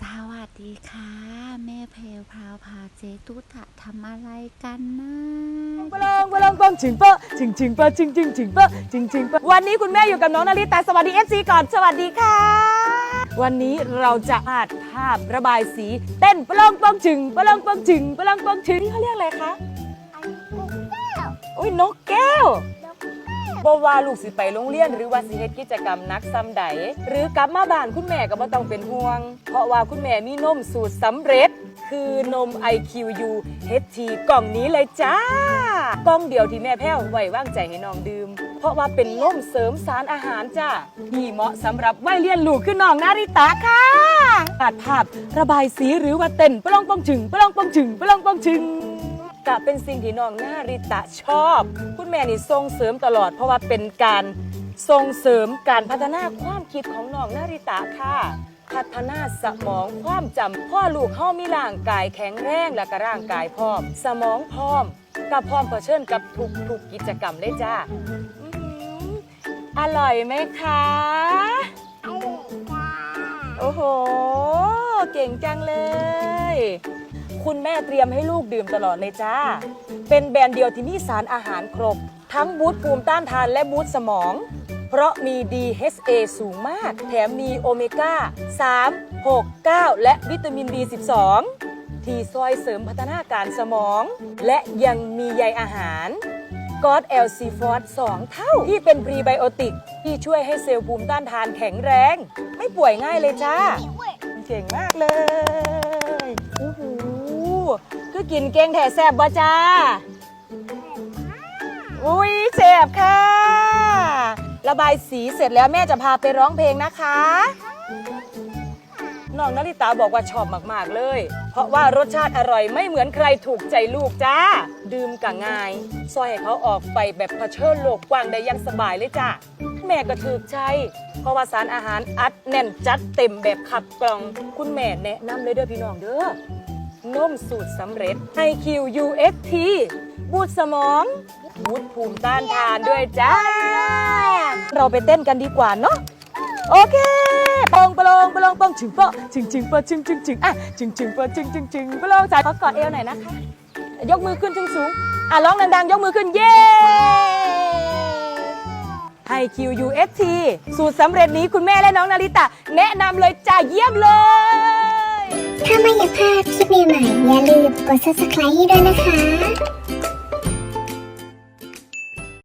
สวัสดีค่ะ แม่เพลวพราวพาเจตุตะทำอะไรกันนะปลองปลองปองชิงเปะชิงชิงเปะชิงชิงชิงเปะชิงชิงเปะวันนี้คุณแม่อยู่กับน้องนาริตาสวัสดีเอฟซีก่อนสวัสดีค่ะ วันนี้เราจะวาดภาพระบายสี เต้นปลองปองชิงปลองปองชิงปลองปองชิงเขาเรียกอะไรคะอุ้ยนกแก้ว บ่ว่าลูกสิไปโรงเรียนหรือว่าสิเฮ็ดกิจกรรมนักซ้ำใด หรือกลับมาบ้านคุณแม่ก็บ่ต้องเป็นห่วง เพราะว่าคุณแม่มีนมสูตรสำเร็จ คือนม IQU HT กล่องนี้เลยจ้ากล่องเดียวที่แม่แพ้วไว้วางใจให้น้องดื่ม เพราะว่าเป็นนมเสริมสารอาหารจ้าที่เหมาะสำหรับวัยเรียนลูกคือน้องนาริตาค่ะวาดภาพระบายสีหรือว่าเต้นปลองปองชึงปลองปองชึงปลองปองชึง กะเป็นสิ่งที่น้องนาริตะชอบ คุณแม่นี่ส่งเสริมตลอด เพราะว่าเป็นการส่งเสริมการพัฒนาความคิดของน้องนาริตะค่ะ พัฒนาสมองความจำพ่อลูกเขามีร่างกายแข็งแรงและก็ร่างกายพร้อม สมองพร้อมกับพร้อมเผชิญกับทุกทุกๆกิจกรรมได้จ้าอื้อหืออร่อยไหมคะโอ้โห เก่งจังเลย คุณแม่เตรียมให้ลูกดื่มตลอดเลยจ้า เป็นแบรนด์เดียวที่มีสารอาหารครบ ทั้งบูตภูมิต้านทานและบูตสมอง เพราะมี DHA สูงมาก แถมมีโอเมก้า 3 6 9 และวิตามิน B12 ที่ซอยเสริมพัฒนาการสมอง และยังมีใยอาหารกอดแอลซีฟอส2เท่า ที่เป็นพรีไบโอติก ที่ช่วยให้เซลล์ภูมิต้านทานแข็งแรง ไม่ป่วยง่ายเลยจ้า เก่งมากเลยโอ้โห คือกินเก่งแถแซบบ่จ้า อุ้ยเจ็บค่ะ ระบายสีเสร็จแล้วแม่จะพาไปร้องเพลงนะคะน้องนาริตาบอกว่าชอบมาก ๆ เลย เพราะว่ารสชาติอร่อยไม่เหมือนใครถูกใจลูกจ้า ดื่มกับง่าย ซอยให้เขาออกไปแบบเผชิญโลกกว้างได้อยังสบายเลยจ้า แม่ก็ถูกใจ เพราะว่าสารอาหารอัดแน่นจัดเต็มแบบขับกล่อง คุณแม่แนะนำเลยเด้อพี่น้องเด้อ นมสูตรสำเร็จไฮคิว UST บูตสมองบูตภูมิต้านทานด้วยจ้า เราไปเต้นกันดีกว่าเนาะโอเคปองปลองปลองปองชิงปะชิงชิงปะชิงชิงชิงอะชิงชิงปะชิงชิงชิงปลองจ่ายขอกอดเอวหน่อยนะคะ ยกมือขึ้นสูงสูงอะร้องดังๆ ยกมือขึ้นเย้ไฮคิว UST สูตรสำเร็จนี้คุณแม่และน้องนาริตะ แนะนำเลยจ้าเยี่ยมเลย ถ้าไม่อยากพลาดคลิปใหม่ๆอย่าลืมกด subscribe ให้ด้วยนะคะ